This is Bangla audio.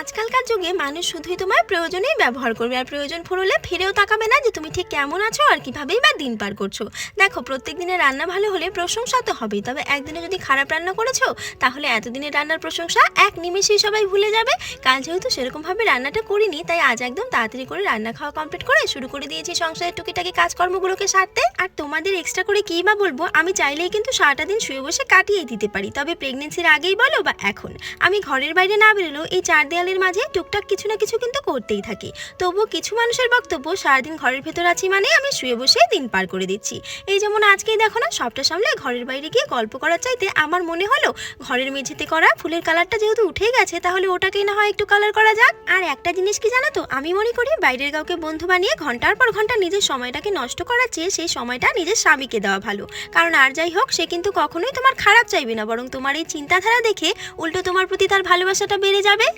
আজকালকার যুগে মানুষ শুধুই তোমার প্রয়োজনেই ব্যবহার করবে, আর প্রয়োজন ফুরলে ফিরেও তাকাবে না যে তুমি ঠিক কেমন আছো আর কিভাবেই বা দিন পার করছ। দেখো প্রত্যেক দিনের রান্না ভালো হলে প্রশংসা তো হবেই, তবে একদিনে যদি খারাপ রান্না করেছ, তাহলে এতদিনের রান্নার প্রশংসা এক নিমেষেই সবাই ভুলে যাবে। কাল যেহেতু সেরকমভাবে রান্নাটা করিনি, তাই আজ একদম তাড়াতাড়ি করে রান্না খাওয়া কমপ্লিট করে শুরু করে দিয়েছি সংসারের টুকিটাকি কাজকর্মগুলোকে সারতে। আর তোমাদের এক্সট্রা করে কী বা বলব, আমি চাইলেই কিন্তু সারাটা দিন শুয়ে বসে কাটিয়ে দিতে পারি, তবে প্রেগনেন্সির আগেই বলো বা এখন। আমি ঘরের বাইরে না বেরোলেও এই চার দেয়ালের মাঝে টুকটাক কিছু না কিছু কিন্তু করতেই থাকি। তবুও কিছু মানুষের বক্তব্য সারাদিন ঘরের ভেতর আছি মানে আমি শুয়ে বসে দিন পার করে দিচ্ছি। এই যেমন আজকেই দেখো না, সবটা সামলে ঘরের বাইরে গিয়ে গল্প করার চাইতে আমার মনে হলো ঘরের মেঝেতে করা ফুলের কালারটা যেহেতু উঠে গেছে, তাহলে ওটাকেই না হয় একটু কালার করা যাক। আর একটা জিনিস কি জানো তো, আমি মনে করি বাইরের কাউকে বন্ধু বানিয়ে ঘণ্টার পর ঘণ্টা নিজের সময়টাকে নষ্ট করার চেয়ে সেই সময়টা নিজের স্বামীকে দেওয়া ভালো। কারণ আর যাই হোক, সে কিন্তু কখনোই তোমার খারাপ চাইবে না, বরং তোমার এই চিন্তাধারা দেখে উল্টো তোমার প্রতি তার ভালোবাসাটা বেড়ে যাবে।